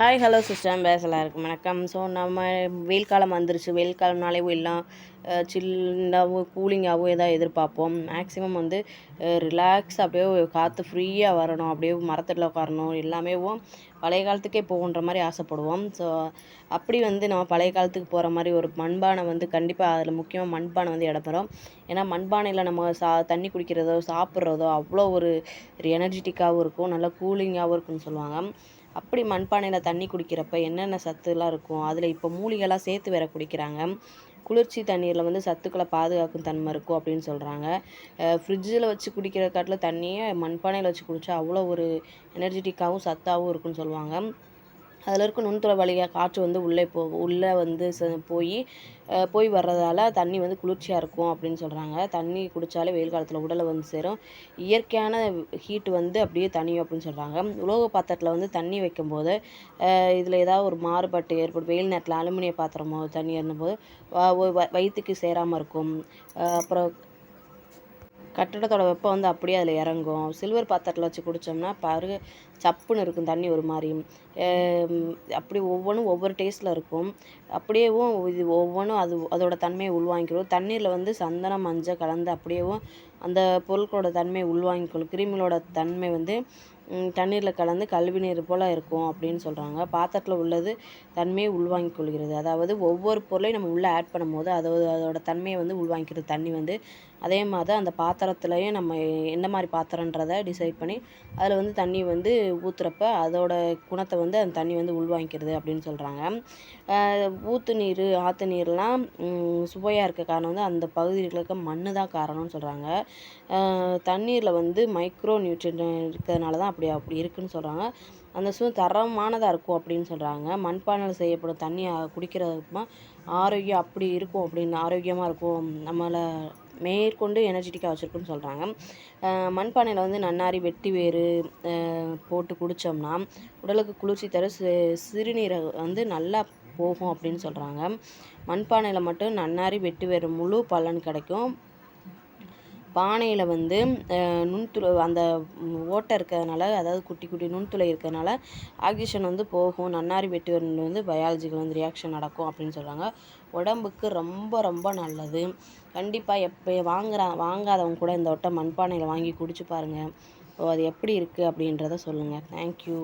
Hi hello system பேசலாக இருக்கும் வணக்கம். So நம்ம வெயில் காலம் வந்துருச்சு. வெயில் காலம்னாலே எல்லாம் சில்லாகவும் கூலிங்காகவும் எதாவது எதிர்பார்ப்போம். மேக்ஸிமம் வந்து ரிலாக்ஸ் அப்படியே காற்று ஃப்ரீயாக வரணும். அப்படியே மரத்தில் உட்காரணும். எல்லாமே பழைய காலத்துக்கே போகுன்ற மாதிரி ஆசைப்படுவோம். ஸோ அப்படி வந்து நம்ம பழைய காலத்துக்கு போகிற மாதிரி ஒரு மண்பானை வந்து கண்டிப்பாக அதில் முக்கியமாக மண்பானை வந்து இடம்பெறும். ஏன்னா மண்பானையில் நம்ம சா தண்ணி குடிக்கிறதோ சாப்பிட்றதோ அவ்வளோ ஒரு எனர்ஜெட்டிக்காகவும் இருக்கும். நல்லா கூலிங்காகவும் இருக்கும்னு சொல்லுவாங்க. அப்படி மண்பானையில் தண்ணி குடிக்கிறப்ப என்னென்ன சத்துலாம் இருக்கும்? அதில் இப்போ மூலிகைலாம் சேர்த்து வேற குடிக்கிறாங்க. குளிர்ச்சி தண்ணீரில் வந்து சத்துக்களை பாதுகாக்கும் தன்மை இருக்கும் அப்படின்னு சொல்கிறாங்க ஃப்ரிட்ஜில் வச்சு குடிக்கிற காட்டில் தண்ணியை மண்பானையில் வச்சு குடித்தா அவ்வளோ ஒரு எனர்ஜெட்டிக்காகவும் சத்தாகவும் இருக்குன்னு சொல்லுவாங்க. அதில் இருக்க நுண்துளை வழியாக காற்று வந்து உள்ளே போ உள்ளே வந்து போய் போய் வர்றதால தண்ணி வந்து குளிர்ச்சியாக இருக்கும் அப்படின்னு சொல்கிறாங்க தண்ணி குடித்தாலே வெயில் காலத்தில் உடலை வந்து சேரும். இயற்கையான ஹீட்டு வந்து அப்படியே தனியும் அப்படின்னு சொல்கிறாங்க உலோக பாத்திரத்தில் வந்து தண்ணி வைக்கும்போது இதில் ஏதாவது ஒரு மாறுபாட்டு ஏற்படும். வெயில் நேரத்தில் அலுமினிய பாத்திரமோ தண்ணி இருந்தபோது வயிற்றுக்கு சேராமல் இருக்கும். அப்புறம் கட்டடத்தோட வெப்பம் வந்து அப்படியே அதில் இறங்கும். சில்வர் பாத்திரத்தில் வச்சு குடித்தோம்னா பாரு சப்புன்னு இருக்கும் தண்ணி ஒரு மாதிரி அப்படி ஒவ்வொன்றும் ஒவ்வொரு டேஸ்ட்டில் இருக்கும். அப்படியேவும் இது ஒவ்வொன்றும் அது அதோட தன்மையை உள்வாங்கிக்கிறோம் தண்ணீரில் வந்து சந்தனம் மஞ்சள் கலந்து அப்படியேவும் அந்த பொருட்களோட தன்மையை உள்வாங்கிக்கணும் கிருமிகளோட தன்மை வந்து தண்ணீரில் கலந்து கழுவி நீர் போல் இருக்கும் அப்படின்னு சொல்கிறாங்க பாத்திரத்தில் உள்ளது தன்மையை உள்வாங்கிக் கொள்கிறது. அதாவது ஒவ்வொரு பொருளையும் நம்ம உள்ளே ஆட் பண்ணும்போது அதோட அதோட தன்மையை வந்து உள்வாங்கிக்கிறது. தண்ணி வந்து அதே மாதிரி தான் அந்த பாத்திரத்துலையும் நம்ம எந்த மாதிரி பாத்திரன்றதை டிசைட் பண்ணி அதில் வந்து தண்ணி வந்து ஊற்றுறப்ப அதோட குணத்தை வந்து அந்த தண்ணி வந்து உள்வாங்கிக்கிறது அப்படின்னு சொல்கிறாங்க ஊற்று நீர் ஆற்று நீர்லாம் சுவையாக இருக்க காரணம் வந்து அந்த பகுதியில் இருக்க மண் தான் காரணம்னு சொல்கிறாங்க தண்ணீரில் வந்து மைக்ரோ நியூட்ரியன் இருக்கிறதுனால தான் அப்படி அப்படி இருக்குதுன்னு சொல்கிறாங்க அந்த சு தரமானதாக இருக்கும் அப்படின்னு சொல்கிறாங்க மண்பானையில் செய்யப்படும் தண்ணி குடிக்கிறதுமா ஆரோக்கியம் அப்படி இருக்கும் அப்படின்னு ஆரோக்கியமாக இருக்கும். நம்மளை மேற்கொண்டு எனர்ஜெட்டிக்காக வச்சுருக்குன்னு சொல்கிறாங்க மண்பானையில் வந்து நன்னாரி வெட்டி வேறு போட்டு குடித்தோம்னா உடலுக்கு குளிர்ச்சி தர சிறுநீரை வந்து நல்லா போகும் அப்படின்னு சொல்கிறாங்க மண்பானையில் மட்டும் நன்னாரி வெட்டி வேறு முழு பலன் கிடைக்கும். பானையில் வந்து நுண்துளை அந்த ஓட்டை இருக்கிறதுனால அதாவது குட்டி குட்டி நுண்துளை இருக்கிறதுனால ஆக்சிஜன் வந்து போகும். நன்னாரி வெட்டு வந்து பயாலஜிக்கல் வந்து ரியாக்ஷன் நடக்கும் அப்படின்னு சொல்கிறாங்க உடம்புக்கு ரொம்ப ரொம்ப நல்லது. கண்டிப்பாக எப்போ வாங்குற வாங்காதவங்க கூட இந்த ஒட்டை மண்பானையில் வாங்கி குடிச்சு பாருங்கள் ஓ அது எப்படி இருக்குது அப்படின்றத சொல்லுங்கள் தேங்க்யூ